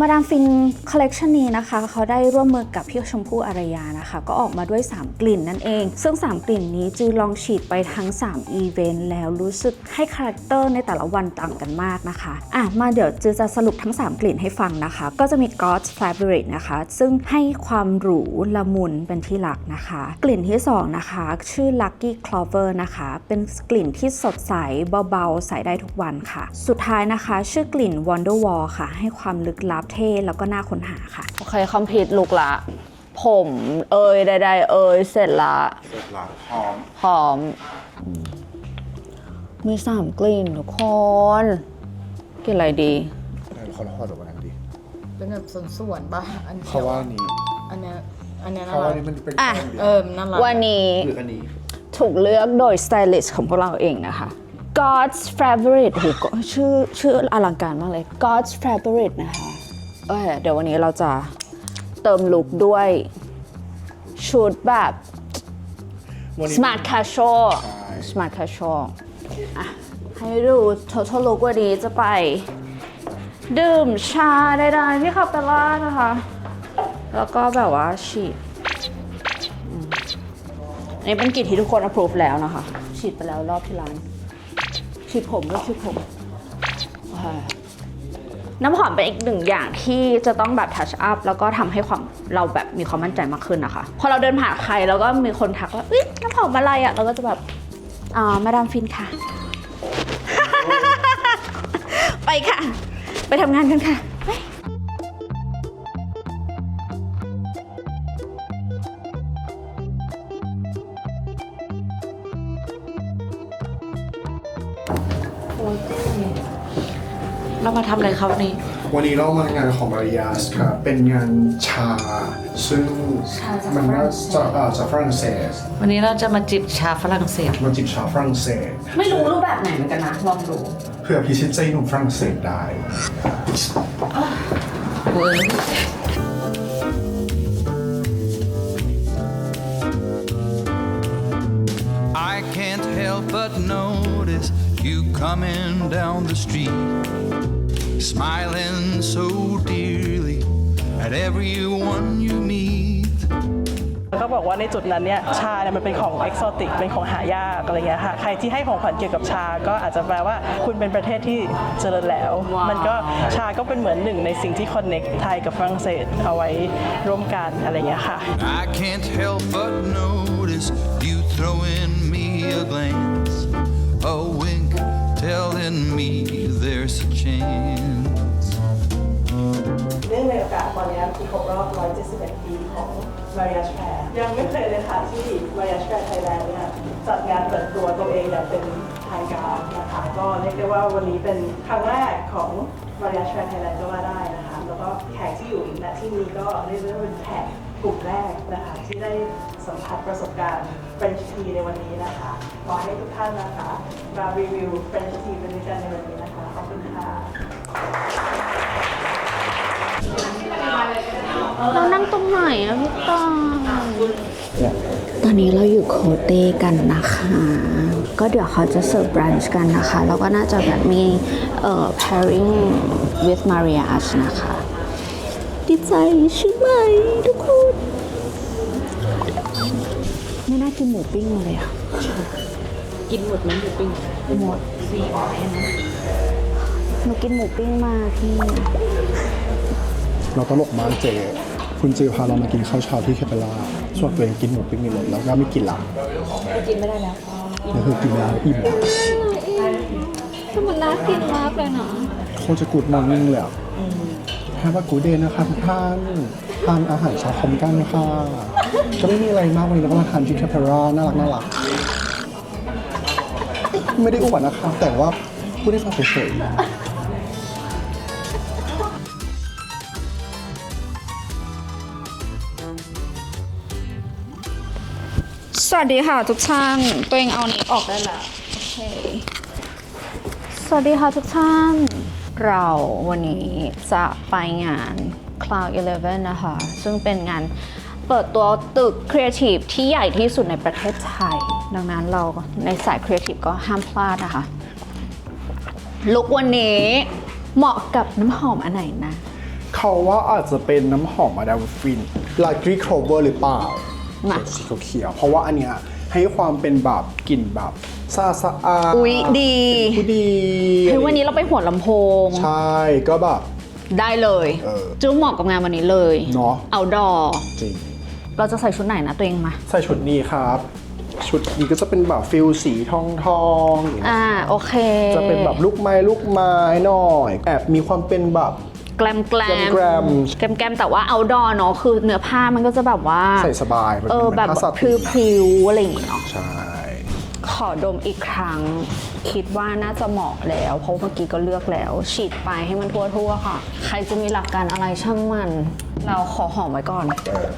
มาดามฟินคอลเลกชันนี้นะคะ เขาได้ร่วมมือกับพี่ชมพู่อารยานะคะ ก็ออกมาด้วย 3 กลิ่นนั่นเอง ซึ่ง 3 กลิ่นนี้จือลองฉีดไปทั้ง 3 อีเวนต์แล้วรู้สึกให้คาแรคเตอร์ในแต่ละวันต่างกันมากนะคะอะมาเดี๋ยวจือจะสรุปทั้ง 3 กลิ่นให้ฟังนะคะ ก็จะมี God's Favorite นะคะ ซึ่งให้ความหรูละมุนเป็นที่หลักนะคะ กลิ่นที่ 2 นะคะ ชื่อ Lucky Clover นะคะ เป็นกลิ่นที่สดใสเบาๆใส่ได้ทุกวันค่ะ สุดท้ายนะคะ ชื่อกลิ่น Wonderwall ค่ะ ให้ความลึกลับเท่แล้วก็น่าค้นหาค่ะ โอเคคอมพิวลุกละ ผมเอ่ยใดๆเอ่ยเสร็จละเสร็จละพร้อมหอม มีสามกลิ่นทุกคนกลิ่นอะไรดีไหนเขาเล่าออกมากันดิเป็นแบบส่วนๆป่ะอันเขาว่านี้อันเนี้ยอันเนี้ยน่าเขาว่ารักนี้มันเป็นอะแป้งเดียวเออน่ารักวันนี้ หรืออันนี้ ถูกเลือกโดยสไตลิสต์ของพวกเราเองนะคะ God's favorite โอ้โหชื่อชื่ออลังการมากเลย God's favorite นะคะ เอ้ยเดี๋ยววันนี้เราจะเติมลุคด้วยชุดแบบ วันนี้ smart casual ใช่ smart casual อะให้ดู total look วันนี้จะไป ดื่มชาใดๆที่คาเปล่านะคะ แล้วก็แบบว่าฉีดอืมอันนี้เป็นกลิ่นที่ทุกคน approve แล้วนะคะ ฉีดไปแล้วรอบที่ร้าน ฉีดผมด้วยฉีดผมโอเค น้ำหอมเป็นอีกหนึ่งอย่างที่จะต้องแบบ touch up แล้วก็ทำให้ความเราแบบมีความมั่นใจมากขึ้นนะคะ พอเราเดินผ่านใครแล้วก็มีคนทักว่าเอ้ยน้ำหอมอะไรอะ่ะเราก็จะแบบอ่ามาดามฟินค่ะ ไปค่ะ ไปทำงานกันค่ะไปเรามาทำอะไรครับวันนี้ วันนี้เรามางานของมาริยาสครับเป็นงานชา ซึ่งมันน่าจะเอ่อจากฝรั่งเศสวันนี้เราจะมาจิบชาฝรั่งเศสมาจิบชาฝรั่งเศสไม่รู้รูปแบบไหนเหมือนกันนะลองดูเพื่อพิชิตใจหนุ่มฝรั่งเศสได้ เวิร์ก I can't help but notice you coming down the street, smiling so dearly at everyone you meet. แล้วก็บอกว่าในจุดนั้นเนี่ยชาเนี่ยมันเป็นของเอกโซติกเป็นของหายากอะไรเงี้ยค่ะใครที่ให้ของขวัญเกี่ยวกับชาก็อาจจะแปลว่าคุณเป็นประเทศที่เจริญแล้วว้าวมันก็ชาก็เป็นเหมือนหนึ่งในสิ่งที่คอนเน็กไทยกับฝรั่งเศสเอาไว้ร่วมกันอะไรเงี้ยค่ะ I can't help but notice นื่อนนี้ที่ครบรอบ 171 ปีของ Mariage Fair ยังไม่เคยเลยค่ะที่ Mariage Fair Thailand เนี่ยจัดงานเปิดตัวตัวเองอย่างเป็นทางการนะคะก็เรียกได้ว่าวันนี้เป็นครั้งแรกของ Mariage Fair Thailand ก็ว่าได้นะคะ แล้วก็แขกที่อยู่ณที่นี้ก็เรียกได้ว่าเป็นแขกกลุ่มแรกนะคะที่ได้สัมผัสประสบการณ์ French Tea ในวันนี้นะคะขอให้ทุกท่านนะคะมารีวิว French Tea เป็นด้วยกันในวันนี้นะคะขอบคุณค่ะ ไหนอะพี่ตายตอนนี้เราอยู่โคเต้กันนะคะ ก็เดี๋ยวเขาจะเสิร์ฟบรันช์กันนะคะ แล้วก็น่าจะแบบมีเอ่อ pairing with mariage นะคะ ดีใจใช่ไหมทุกคน ไม่น่ากินหมูปิ้งมาเลยอะกินหมดไหมหมูปิ้งหมดหนูกินหมูปิ้งมาพี่ เราตลกมากเจ คุณเจพาเรามากินข้าวเช้าที่แคปเปล่าส่วนตัวเองกินหมูปิ้งในรถแล้วก็ไม่กินละกินไม่ได้แล้วนี่คือกินแล้วอิ่มแล้วคือมันน่ากินมากเลยนะโคตรจะกูดมอร์นิ่งเลยอะแค่ว่ากูเดนนะคะทุกท่านทานอาหารเช้าพร้อมกันค่ะก็ไม่มีอะไรมากวันนี้เราก็มาทานที่แคปเปล่าน่ารักน่ารักไม่ได้อวดนะคะแต่ว่าพูดได้ฟังเฉยๆ วัสดีค่ะทุกท่านตัวเองเอานี้ออกได้ล้วโอเค สวัสดีค่ะทุกท่าน เราวันนี้จะไปงาน Cloud 11 นะคะ ซึ่งเป็นงานเปิดตัวตึกครีเอทีฟที่ใหญ่ที่สุดในประเทศไทย ดังนั้นเราในสายครีเอทีฟก็ห้ามพลาดนะคะ ลุกวันนี้เหมาะกับน้ำหอมอันไหนนะ เขาว่าอาจจะเป็นน้ำหอมมาดามฟินลากรีโครเวอร์หรือเปล่า น่ะสีเขียวๆเพราะว่าอันเนี้ยให้ความเป็นแบบกลิ่นแบบซาสะอาดอุ๊ยดีผู้ดีเฮ้ยวันนี้เราไปหัวลำโพง ใช่ก็แบบ ได้เลยเออจุ๊บเหมาะกับงานวันนี้เลยเนอะเอาดอจริง เราจะใส่ชุดไหนนะตัวเองมา ใส่ชุดนี้ครับ ชุดนี้ก็จะเป็นแบบฟิลสีทองทองๆอย่างเงี้ย อ่าโอเค จะเป็นแบบลูกไม้ลูกไม้หน่อย แอบมีความเป็นแบบ แกลมแกลมแกรม แกลมแกลมแต่ว่าเอาดอเนาะคือเนื้อผ้ามันก็จะแบบว่าใส่สบายมันเอเป็นอเหมือนแบบผ้าสาพตินริ้วๆอะไรอย่างเงี้ยเนาะใช่ขอดมอีกครั้ง คิดว่าน่าจะเหมาะแล้ว เพราะเมื่อกี้ก็เลือกแล้ว ฉีดไปให้มันทั่วๆค่ะ ใครจะมีหลักการอะไรช่างมัน เราขอหอมไว้ก่อน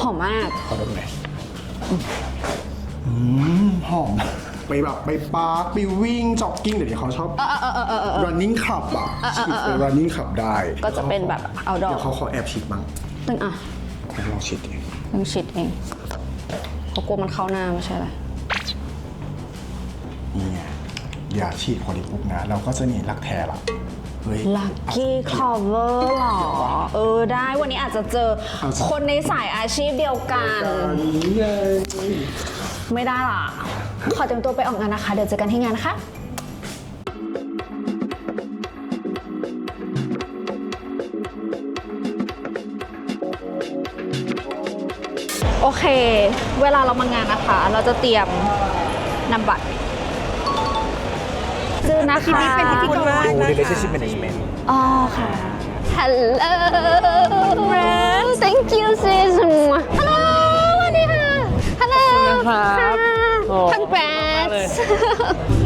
หอมมาก ขอดมหน่อยอืมหอม ไปแบบไปปาร์คไปวิ่งจ็อกกิ้งเดี๋ยวนี้เขาชอบ running club อะฉีดไป running club ได้ก็จะเป็นแบบเอาดอเดี๋ยวเขาขอแอบฉีดบ้างตึงอะลองฉีดดิตึงฉีดเองเขากลัวมันเข้าหน้าไม่ใช่เหรอนี่ไงอย่าฉีดพอดีปุ๊บนะ เราก็จะนี่รักแท้ละเฮ้ย ลัคกี้คอเวอร์หรอ เออได้วันนี้อาจจะเจออาจจะ คนในสายอาชีพเดียวกันนี่ไง ไม่ได้ล่ะ ขอเตรียมตัวไปออกงานนะคะ เดี๋ยวเจอกันที่งานนะคะโอเค เวลาเรามางานนะคะ เราจะเตรียมนำบัตรจื้อนะคะเป็นพิธีกรดู relationship management อ๋อค่ะ Hello Thank you sis Hello สวัสดีค่ะ Hello ค่ะ Congrats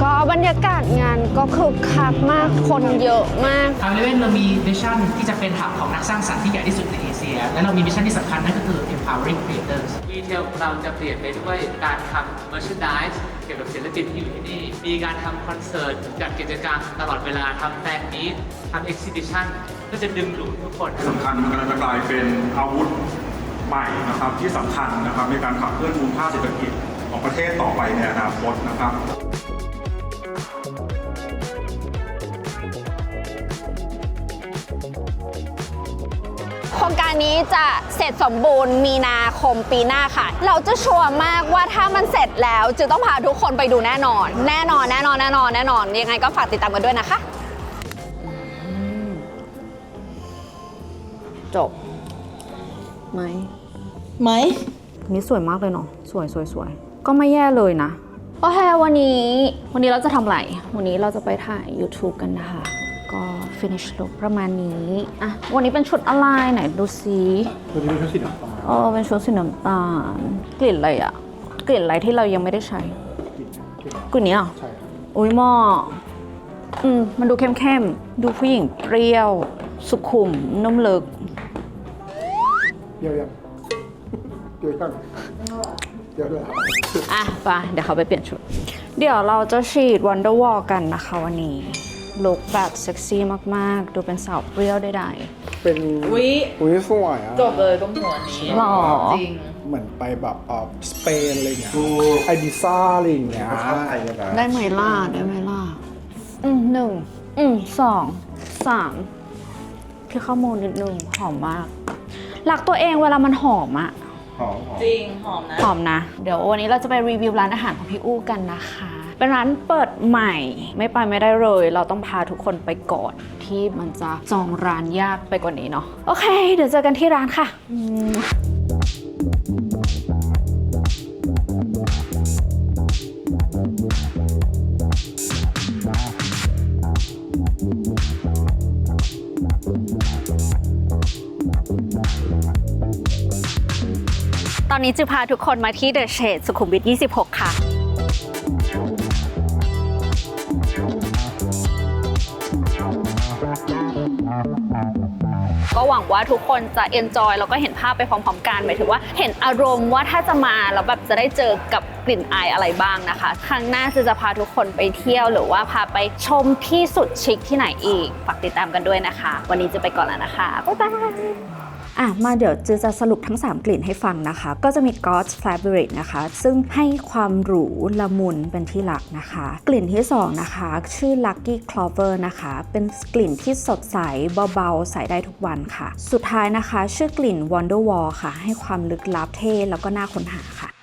ก็บรรยากาศงานก็คึกคักมากคนเยอะมาก ทางเลเว่นเรามีมิชชั่นที่จะเป็นหับของนักสร้างสรรค์ที่ใหญ่ที่สุดในเอเชีย และเรามีมิชชั่นที่สำคัญนั่นก็คือ empowering creators รีเทลเราจะเปลี่ยนไปด้วยการทำ merchandise เกี่ยวกับศิลปินที่อยู่ที่นี่ มีการทำคอนเสิร์ตจัดกิจกรรมตลอดเวลาทำแฟนมีตทำ exhibition เพื่อจะดึงดูดทุกคน สำคัญมันกำลังจะกลายเป็นอาวุธ ใหม่นะครับที่สำคัญนะครับในการขับเคลื่อนมูลค่าเศรษฐกิจของประเทศต่อไปในอนาคตนะครับโครงการนี้จะเสร็จสมบูรณ์มีนาคมปีหน้าค่ะ เราจะชัวร์มากว่าถ้ามันเสร็จแล้วจะต้องพาทุกคนไปดูแน่นอน แน่นอนแน่นอนแน่นอนแน่นอนยังไงก็ฝากติดตามกันด้วยนะคะ จบ ไหมไหมนี่สวยมากเลยเนาะสวยสวยสวยก็ไม่แย่เลยนะโอเควันนี้วันนี้เราจะทำอะไร วันนี้เราจะไปถ่าย YouTube กันนะคะ ก็ finish look ประมาณนี้อะวันนี้เป็นชุดอะไรไหนดูซิตัวนี้เป็นชุดสีดำตาลเออเป็นชุดสีน้ำตาลกลิ่นอะไรอะกลิ่นอะไรที่เรายังไม่ได้ใช้กลิ่นนี้เหรอะ ใช่ครับอุ้ยเหมาะอืม มันดูเข้มๆ ดูผู้หญิงเปรี้ยว สุขุมนุ่มลึก เดี๋ยวยังเดี๋ยวยังเดี๋ยวเลยอะไปเดี๋ยวเขาไปเปลี่ยนชุด เดี๋ยวเราจะฉีด Wonder Wall กันนะคะวันนี้ลุคแบบเซ็กซี่มากๆ ดูเป็นสาวเปรี้ยวได้ เป็นอุ๊ย อุ้ยสวยอะจบเลยตรงหัวนี้หล่อจริง เหมือนไปแบบเออสเปนอะไรอย่างเงี้ยไอบิซ่าอะไรอย่างเงี้ยใช่เลยนะได้ไหมล่ะได้ไหมล่ะอืมหนึ่งอืมสองสามพี่ข้อมูลนิดนึงหอมมาก รักตัวเองเวลามันหอมอะหอมหอมจริงหอมนะหอมนะ เดี๋ยววันนี้เราจะไปรีวิวร้านอาหารของพี่อู้กันนะคะ เป็นร้านเปิดใหม่ ไม่ไปไม่ได้เลย เราต้องพาทุกคนไปก่อนที่มันจะจองร้านยากไปกว่านี้เนาะโอเค เดี๋ยวเจอกันที่ร้านค่ะ อืมตอนนี้จะพาทุกคนมาที่เดอะเชดสุขุมวิท 26 ค่ะ ก็หวังว่าทุกคนจะเอนจอยแล้วก็เห็นภาพไปพร้อมๆกันหมายถึงว่าเห็นอารมณ์ว่าถ้าจะมาแล้วแบบจะได้เจอกับกลิ่นอายอะไรบ้างนะคะ ครั้งหน้าจะจะพาทุกคนไปเที่ยวหรือว่าพาไปชมที่สุดชิคที่ไหนอีก ฝากติดตามกันด้วยนะคะ วันนี้จะไปก่อนแล้วนะคะ บ๊ายบาย อะมาเดี๋ยวจะจะสรุปทั้ง 3 กลิ่นให้ฟังนะคะ ก็จะมี God's Fabric นะคะ ซึ่งให้ความหรูละมุนเป็นที่หลักนะคะ กลิ่นที่ 2 นะคะ ชื่อ Lucky Clover นะคะ เป็นกลิ่นที่สดใสเบาๆ ใส่ได้ทุกวันค่ะ สุดท้ายนะคะ ชื่อกลิ่น Wonderwall ค่ะ ให้ความลึกลับเท่แล้วก็น่าค้นหาค่ะ